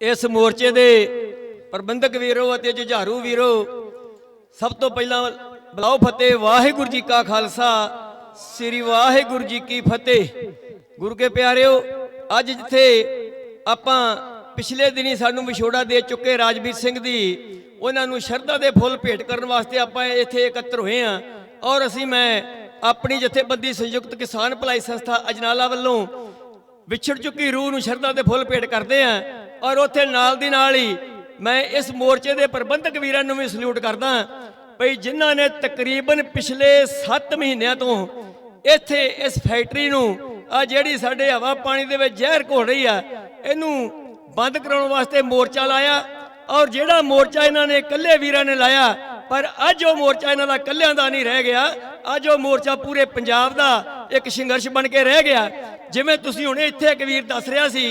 ਇਸ ਮੋਰਚੇ ਦੇ ਪ੍ਰਬੰਧਕ ਵੀਰੋ ਅਤੇ ਜੁਝਾਰੂ ਵੀਰੋ, ਸਭ ਤੋਂ ਪਹਿਲਾਂ ਬਲਾਓ ਫਤਿਹ, ਵਾਹਿਗੁਰੂ ਜੀ ਕਾ ਖਾਲਸਾ, ਸ੍ਰੀ ਵਾਹਿਗੁਰੂ ਜੀ ਕੀ ਫਤਿਹ। ਗੁਰੂ ਕੇ ਪਿਆਰਿਓ, ਅੱਜ ਜਿੱਥੇ ਆਪਾਂ ਪਿਛਲੇ ਦਿਨੀ ਸਾਨੂੰ ਵਿਛੋੜਾ ਦੇ ਚੁੱਕੇ ਰਾਜਵੀਰ ਸਿੰਘ ਦੀ ਉਹਨਾਂ ਨੂੰ ਸ਼ਰਧਾ ਦੇ ਫੁੱਲ ਭੇਟ ਕਰਨ ਵਾਸਤੇ ਆਪਾਂ ਇੱਥੇ ਇਕੱਤਰ ਹੋਏ ਹਾਂ। ਔਰ ਅਸੀਂ ਮੈਂ ਆਪਣੀ ਜਥੇਬੰਦੀ ਸੰਯੁਕਤ ਕਿਸਾਨ ਭਲਾਈ ਸੰਸਥਾ ਅਜਨਾਲਾ ਵੱਲੋਂ ਵਿਛੜ ਚੁੱਕੀ ਰੂਹ ਨੂੰ ਸ਼ਰਧਾ ਦੇ ਫੁੱਲ ਭੇਟ ਕਰਦੇ ਆਂ ਔਰ ਉੱਥੇ ਨਾਲ ਦੀ ਨਾਲ ਹੀ ਮੈਂ ਇਸ ਮੋਰਚੇ ਦੇ ਪ੍ਰਬੰਧਕ ਵੀਰਾਂ ਨੂੰ ਵੀ ਸਲੂਟ ਕਰਦਾ ਭਈ ਜਿਨ੍ਹਾਂ ਨੇ ਤਕਰੀਬਨ ਪਿਛਲੇ 7 ਮਹੀਨਿਆਂ ਤੋਂ ਇੱਥੇ ਇਸ ਫੈਕਟਰੀ ਨੂੰ, ਆ ਜਿਹੜੀ ਸਾਡੇ ਹਵਾ ਪਾਣੀ ਦੇ ਵਿੱਚ ਜ਼ਹਿਰ ਘੋਲ ਰਹੀ ਆ, ਇਹਨੂੰ ਬੰਦ ਕਰਾਉਣ ਵਾਸਤੇ ਮੋਰਚਾ ਲਾਇਆ ਔਰ ਜਿਹੜਾ ਮੋਰਚਾ ਇਹਨਾਂ ਨੇ ਇਕੱਲੇ ਵੀਰਾਂ ਨੇ ਲਾਇਆ, ਪਰ ਅੱਜ ਉਹ ਮੋਰਚਾ ਇਹਨਾਂ ਦਾ ਇਕੱਲਿਆਂ ਦਾ ਨਹੀਂ ਰਹਿ ਗਿਆ, ਅੱਜ ਉਹ ਮੋਰਚਾ ਪੂਰੇ ਪੰਜਾਬ ਦਾ ਇੱਕ ਸੰਘਰਸ਼ ਬਣ ਕੇ ਰਹਿ ਗਿਆ। ਜਿਵੇਂ ਤੁਸੀਂ ਹੁਣੇ ਇੱਥੇ ਇੱਕ ਵੀਰ ਦੱਸ ਰਿਹਾ ਸੀ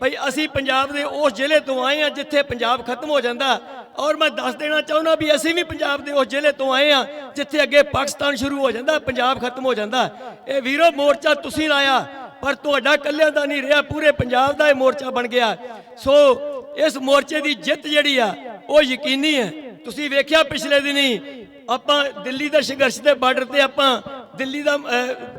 ਭਈ ਅਸੀਂ ਪੰਜਾਬ ਦੇ ਉਸ ਜ਼ਿਲ੍ਹੇ ਤੋਂ ਆਏ ਆ ਜਿੱਥੇ ਪੰਜਾਬ ਖਤਮ ਹੋ ਜਾਂਦਾ। ਔਰ ਮੈਂ ਦੱਸ ਦੇਣਾ ਚਾਹੁੰਦਾ ਵੀ ਅਸੀਂ ਵੀ ਪੰਜਾਬ ਦੇ ਉਸ ਜ਼ਿਲ੍ਹੇ ਤੋਂ ਆਏ ਆ ਜਿੱਥੇ ਅੱਗੇ ਪਾਕਿਸਤਾਨ ਸ਼ੁਰੂ ਹੋ ਜਾਂਦਾ, ਪੰਜਾਬ ਖਤਮ ਹੋ ਜਾਂਦਾ। ਇਹ ਵੀਰੋ ਮੋਰਚਾ ਤੁਸੀਂ ਲਾਇਆ, ਪਰ ਤੁਹਾਡਾ ਇਕੱਲਿਆਂ ਦਾ ਨਹੀਂ ਰਿਹਾ, ਪੂਰੇ ਪੰਜਾਬ ਦਾ ਇਹ ਮੋਰਚਾ ਬਣ ਗਿਆ। ਸੋ ਇਸ ਮੋਰਚੇ ਦੀ ਜਿੱਤ ਜਿਹੜੀ ਆ, ਉਹ ਯਕੀਨੀ ਹੈ। ਤੁਸੀਂ ਵੇਖਿਆ ਪਿਛਲੇ ਦਿਨੀ ਆਪਾਂ ਦਿੱਲੀ ਦਾ ਸੰਘਰਸ਼ ਦੇ ਬਾਰਡਰ ਤੇ ਆਪਾਂ ਦਿੱਲੀ ਦਾ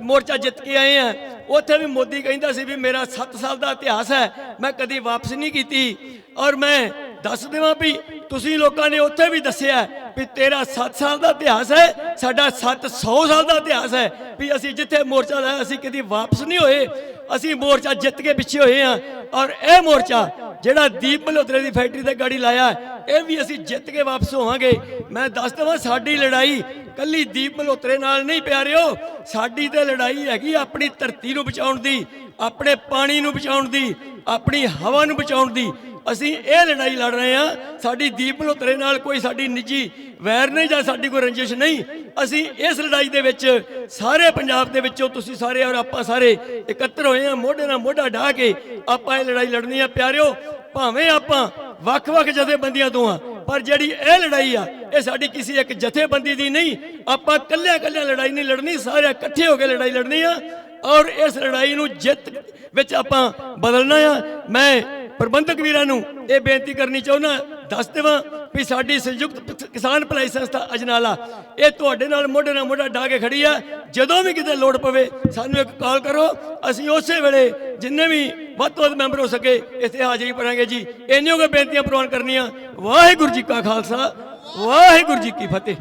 ਮੋਰਚਾ ਜਿੱਤ ਕੇ ਆਏ ਆ। ਉੱਥੇ ਵੀ ਮੋਦੀ ਕਹਿੰਦਾ ਸੀ ਵੀ ਮੇਰਾ 7 ਸਾਲ ਦਾ ਇਤਿਹਾਸ ਹੈ, ਮੈਂ ਕਦੀ ਵਾਪਸ ਨਹੀਂ ਕੀਤੀ। ਔਰ ਮੈਂ ਦੱਸ ਦੇਵਾਂ ਵੀ ਤੁਸੀਂ ਲੋਕਾਂ ਨੇ ਉੱਥੇ ਵੀ ਦੱਸਿਆ ਵੀ ਤੇਰਾ 7 ਸਾਲ ਦਾ ਇਤਿਹਾਸ ਹੈ, ਸਾਡਾ 700 ਸਾਲ ਦਾ ਇਤਿਹਾਸ ਹੈ ਵੀ ਅਸੀਂ ਜਿੱਥੇ ਮੋਰਚਾ ਲਾਇਆ ਅਸੀਂ ਕਦੀ ਵਾਪਸ ਨਹੀਂ ਹੋਏ, ਅਸੀਂ ਮੋਰਚਾ ਜਿੱਤ ਕੇ ਪਿੱਛੇ ਹੋਏ ਆ ਔਰ ਇਹ ਮੋਰਚਾ ਜਿਹੜਾ ਦੀਪ ਮਲਹੋਤਰੇ ਦੀ ਫੈਕਟਰੀ ਤੇ ਗਾੜੀ ਲਾਇਆ, ਇਹ ਵੀ ਅਸੀਂ ਜਿੱਤ ਕੇ ਵਾਪਸ ਹੋਵਾਂਗੇ। ਮੈਂ ਦੱਸ ਦਵਾਂ, ਸਾਡੀ ਲੜਾਈ ਕੱਲੀ ਦੀਪ ਮਲਹੋਤਰੇ ਨਾਲ ਨਹੀਂ ਪਿਆਰਿਓ ਸਾਡੀ ਤੇ ਲੜਾਈ ਹੈਗੀ ਆਪਣੀ ਧਰਤੀ ਨੂੰ ਬਚਾਉਣ ਦੀ, ਆਪਣੇ ਪਾਣੀ ਨੂੰ ਬਚਾਉਣ ਦੀ, ਆਪਣੀ ਹਵਾ ਨੂੰ ਬਚਾਉਣ ਦੀ। ਅਸੀਂ ਇਹ ਲੜਾਈ ਲੜ ਰਹੇ ਹਾਂ, ਸਾਡੀ ਦੀਪ ਮਲਹੋਤਰੇ ਨਾਲ ਕੋਈ ਸਾਡੀ ਨਿੱਜੀ ਵੈਰ ਨਹੀਂ ਜਾਂ ਸਾਡੀ ਕੋਈ ਰੰਜਿਸ਼ ਨਹੀਂ। ਅਸੀਂ ਇਸ ਲੜਾਈ ਦੇ ਵਿੱਚ ਸਾਰੇ ਪੰਜਾਬ ਦੇ ਵਿੱਚੋਂ ਤੁਸੀਂ ਸਾਰੇ ਔਰ ਆਪਾਂ ਸਾਰੇ ਇਕੱਤਰ ਹੋਏ ਹਾਂ, ਮੋਢੇ ਨਾਲ ਮੋਢਾ ਢਾ ਕੇ ਆਪਾਂ ਇਹ ਲੜਾਈ ਲੜਨੀ ਆ। ਪਿਆਰਿਓ, ਭਾਵੇਂ ਆਪਾਂ ਵੱਖ-ਵੱਖ ਜਥੇਬੰਦੀਆਂ ਤੋਂ ਆ ਪਰ ਜਿਹੜੀ ਇਹ ਲੜਾਈ ਆ, ਇਹ ਸਾਡੀ ਕਿਸੇ ਇੱਕ ਜਥੇਬੰਦੀ ਦੀ ਨਹੀਂ। ਆਪਾਂ ਕੱਲਿਆਂ-ਕੱਲਿਆਂ ਲੜਾਈ ਨਹੀਂ ਲੜਨੀ ਸਾਰੇ ਇਕੱਠੇ ਹੋ ਕੇ ਲੜਾਈ ਲੜਨੀ ਆ। ਔਰ ਇਸ ਲੜਾਈ ਨੂੰ ਜਿੱਤ ਵਿੱਚ ਆਪਾਂ ਬਦਲਣਾ ਆ। ਮੈਂ ਪ੍ਰਬੰਧਕ ਵੀਰਾਂ ਨੂੰ ਇਹ ਬੇਨਤੀ ਕਰਨੀ ਚਾਹੁੰਦਾ, ਦੱਸ ਦੇਵਾਂ ਵੀ ਸਾਡੀ ਸੰਯੁਕਤ ਕਿਸਾਨ ਭਲਾਈ ਸੰਸਥਾ ਅਜਨਾਲਾ, ਇਹ ਤੁਹਾਡੇ ਨਾਲ ਮੋਢੇ ਨਾਲ ਮੋਢਾ ਢਾ ਕੇ ਖੜੀ ਆ। ਜਦੋਂ ਵੀ ਕਿਤੇ ਲੋੜ ਪਵੇ, ਸਾਨੂੰ ਇੱਕ ਕਾਲ ਕਰੋ। ਅਸੀਂ ਉਸੇ ਵੇਲੇ ਜਿੰਨੇ ਵੀ ਵੱਧ ਤੋਂ ਵੱਧ ਮੈਂਬਰ ਹੋ ਸਕੇ, ਇੱਥੇ ਹਾਜ਼ਰੀ ਭਰਾਂਗੇ ਜੀ। ਇੰਨੀਆਂ ਕੁ ਬੇਨਤੀਆਂ ਪ੍ਰਵਾਨ ਕਰਨੀਆਂ। ਵਾਹਿਗੁਰੂ ਜੀ ਕਾ ਖਾਲਸਾ, ਵਾਹਿਗੁਰੂ ਜੀ ਕੀ ਫਤਿਹ।